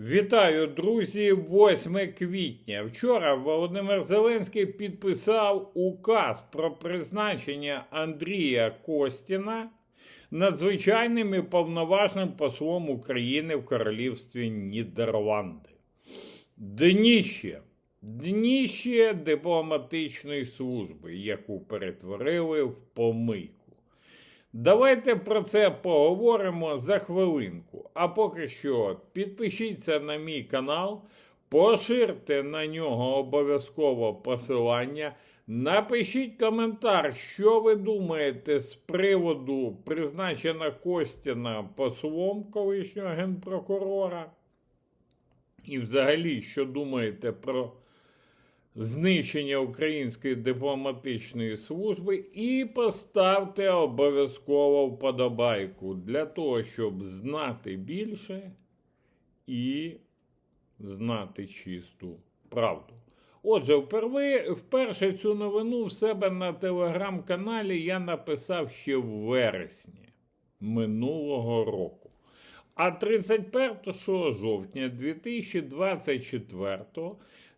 Вітаю, друзі! 8 квітня. Вчора Володимир Зеленський підписав указ про призначення Андрія Костіна надзвичайним і повноважним послом України в Королівстві Нідерланди. Дніще. Дніще дипломатичної служби, яку перетворили в помийку. Давайте про це поговоримо за хвилинку. А поки що підпишіться на мій канал, поширте на нього обов'язково посилання. Напишіть коментар, що ви думаєте з приводу призначення Костіна послом колишнього генпрокурора. І взагалі, що думаєте про знищення української дипломатичної служби і поставте обов'язково вподобайку для того, щоб знати більше і знати чисту правду. Отже, вперве, вперше цю новину в себе на телеграм-каналі я написав ще в вересні минулого року. А 31 жовтня 2024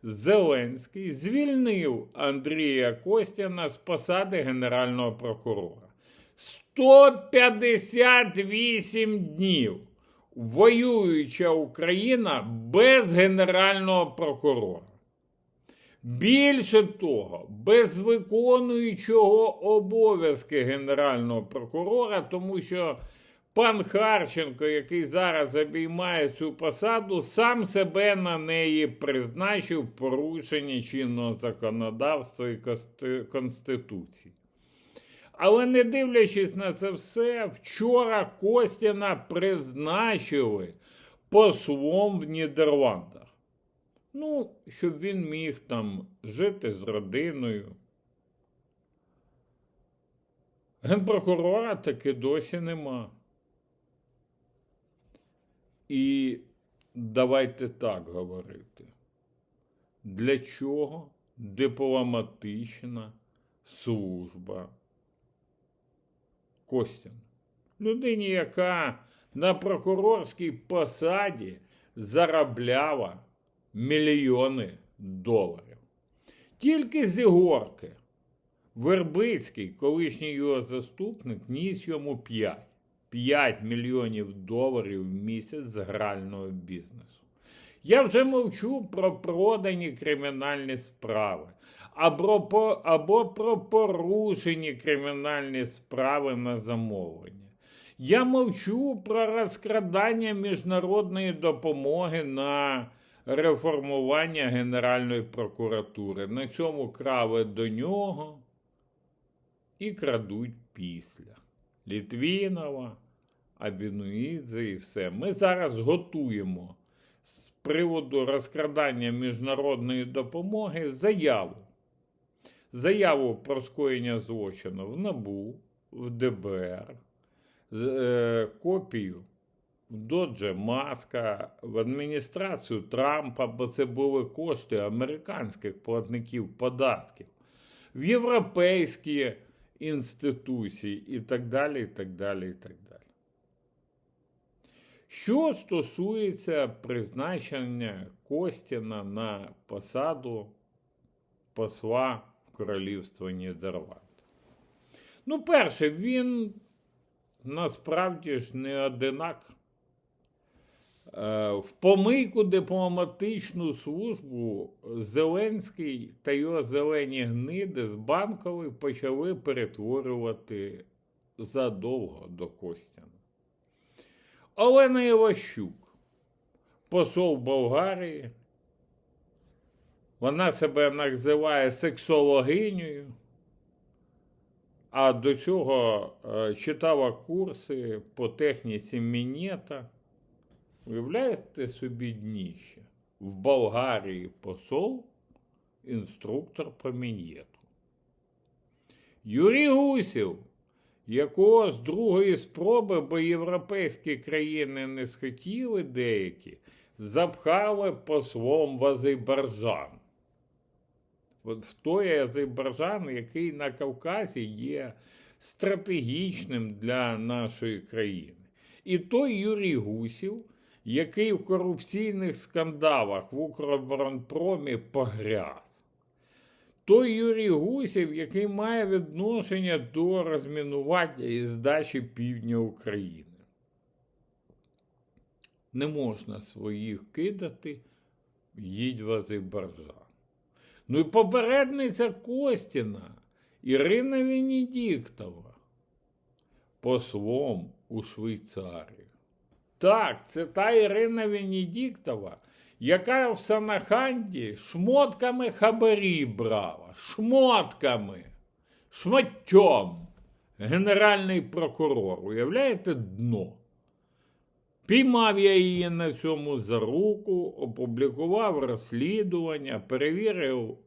Зеленський звільнив Андрія Костяна з посади Генерального прокурора. 158 днів воююча Україна без Генерального прокурора. Більше того, без виконуючого обов'язки Генерального прокурора, тому що пан Харченко, який зараз обіймає цю посаду, сам себе на неї призначив порушення чинного законодавства і Конституції. Але не дивлячись на це все, вчора Костіна призначили послом в Нідерландах. Ну, щоб він міг там жити з родиною. Генпрокурора таки досі нема. І давайте так говорити. Для чого дипломатична служба Костян? Людині, яка на прокурорській посаді заробляла мільйони доларів. Тільки з Ігорки Вербицький, колишній його заступник, ніс йому 5. 5 мільйонів доларів в місяць з грального бізнесу. Я вже мовчу про продані кримінальні справи, або, або про порушені кримінальні справи на замовлення. Я мовчу про розкрадання міжнародної допомоги на реформування Генеральної прокуратури. На цьому крали до нього і крадуть після. Літвінова, Абінуїдзе і все. Ми зараз готуємо з приводу розкрадання міжнародної допомоги заяву. Заяву про скоєння злочину в НАБУ, в ДБР, е, копію в Додже Маска, в адміністрацію Трампа, бо це були кошти американських платників податків, в європейські інституції і так далі, і так далі, і так далі. Що стосується призначення Костіна на посаду посла в Королівство Нідерланд. Ну, перше, він насправді ж не одинак. Е, В помийку дипломатичну службу Зеленський та його зелені гниди з банкової почали перетворювати задовго до Костяна. Олена Іващук, посол Болгарії, вона себе називає сексологинею, а до цього е, читала курси по техніці Мінета. Уявляєте собі дніще? В Болгарії посол, інструктор по мін'єту. Юрій Гусів, якого з другої спроби, бо європейські країни не схотіли деякі, запхали послом в Азербайджан. От в той Азербайджан, який на Кавказі є стратегічним для нашої країни. І той Юрій Гусів який в корупційних скандалах в Укроборонпромі погряз. Той Юрій Гусєв, який має відношення до розмінування і здачі півдня України. Не можна своїх кидати, їдь в Азербайджан. Ну і попередниця Костіна Ірина Венедіктова послом у Швейцарію. Так, це та Ірина Венедіктова, яка в Санаханді шмотками хабарі брала, шмотками, шматтям. Генеральний прокурор, уявляєте, дно. Піймав я її на цьому за руку, опублікував розслідування, перевірив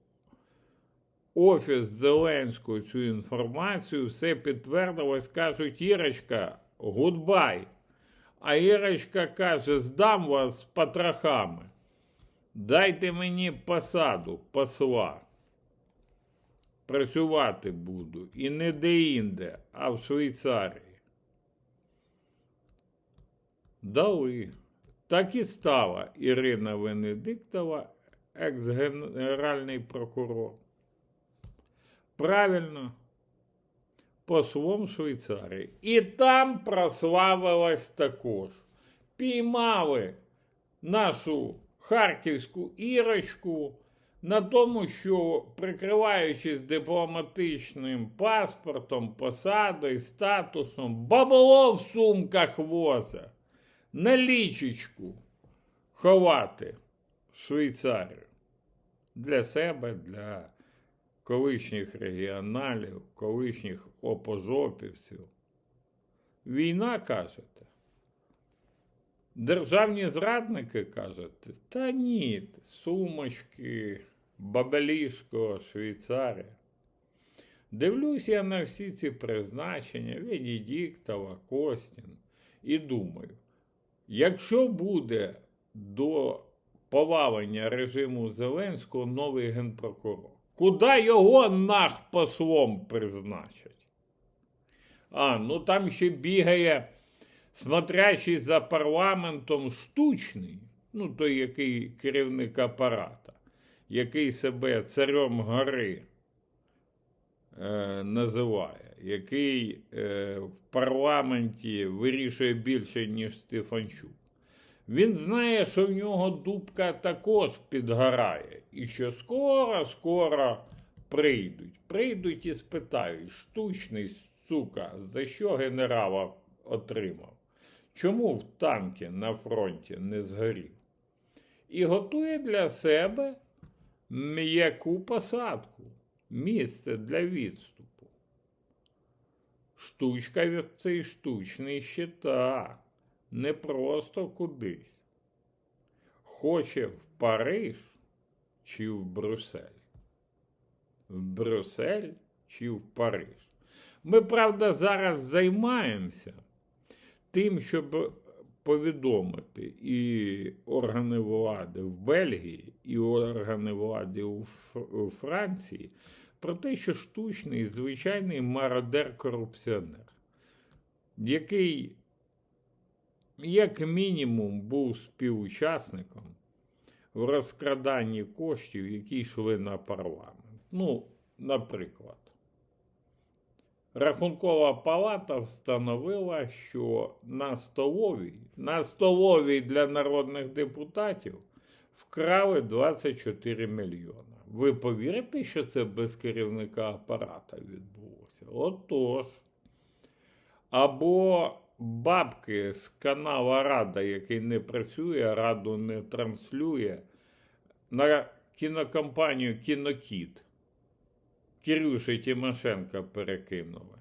Офіс Зеленського цю інформацію, все підтвердилось, кажуть, Ірочка, гудбай. А Ірочка каже: здам вас потрохами. Дайте мені посаду посла. Працювати буду. І не де-інде, а в Швейцарії. Дали. Так і стала Ірина Венедиктова, екс-генеральний прокурор. Правильно, послом Швейцарії. І там прославилась також. Піймали нашу харківську ірочку на тому, що, прикриваючись дипломатичним паспортом, посадою, статусом, бабло в сумках воза, налічечку ховати в Швейцарію для себе, для колишніх регіоналів, колишніх опожопівців. Війна, кажете? Державні зрадники кажете? Та ні, сумочки, бабелішко, Швейцарія. Дивлюсь я на всі ці призначення Венедіктова, Костін і думаю, якщо буде до повалення режиму Зеленського новий генпрокурор, Куди його нах послом призначать? А, ну там ще бігає, смотрящий за парламентом штучний, ну той, який керівник апарата, який себе царем гори е, називає, який е, в парламенті вирішує більше, ніж Стефанчук. Він знає, що в нього дубка також підгорає, і що скоро, скоро прийдуть. Прийдуть і спитають, штучний сука, за що генерала отримав? Чому в танки на фронті не згорів? І готує для себе м'яку посадку, місце для відступу. Штучка від цей штучний щита не просто кудись. Хоче в Париж чи в Брюссель? В Брюссель чи в Париж? Ми, правда, зараз займаємося тим, щоб повідомити і органи влади в Бельгії, і органи влади у Франції про те, що штучний звичайний мародер-корупціонер, який як мінімум, був співучасником в розкраданні коштів, які йшли на парламент. Ну, наприклад, Рахункова палата встановила, що на столовій, на столовій для народних депутатів вкрали 24 мільйона. Ви повірите, що це без керівника апарата відбулося? Отож. Або бабки з канала Рада, який не працює, раду не транслює, на кінокомпанію Кінокіт. Кирюші Тимошенка перекинули.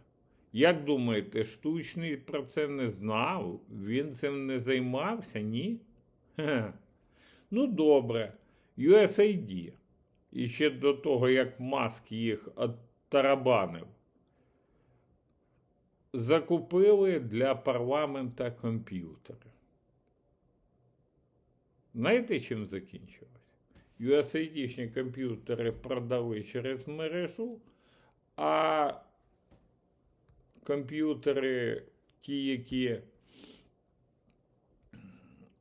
Як думаєте, штучний про це не знав? Він цим не займався, ні? Хе. Ну, добре, USAID. І ще до того, як Маск їх оттарабанив закупили для парламента комп'ютери. Знаєте, чим закінчилось? USAID-шні комп'ютери продали через мережу, а комп'ютери, ті, які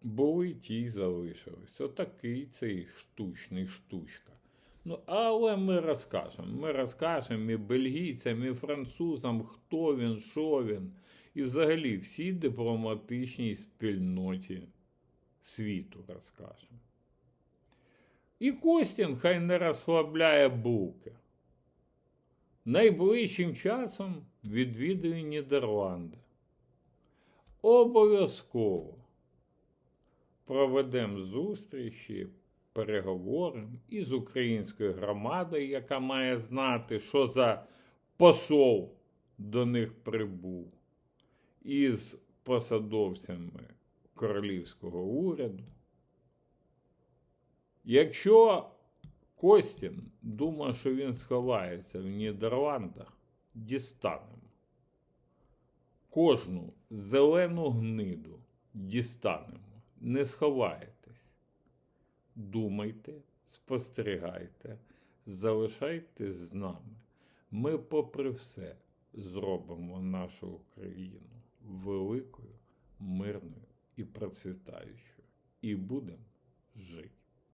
були, ті й залишились. Отакий цей штучний штучка. Ну, але ми розкажемо. Ми розкажемо і бельгійцям, і французам, хто він, що він, і взагалі всій дипломатичній спільноті світу розкажемо. І Костін хай не розслабляє булки. Найближчим часом відвідую Нідерланди. Обов'язково проведемо зустрічі, переговоримо із українською громадою, яка має знати, що за посол до них прибув, із посадовцями королівського уряду. Якщо Костін думає, що він сховається в Нідерландах, дістанемо. Кожну зелену гниду дістанемо. Не сховаєтесь. Думайте, спостерігайте, залишайтесь з нами. Ми, попри все, зробимо нашу Україну великою, мирною і процвітаючою. І будемо жити.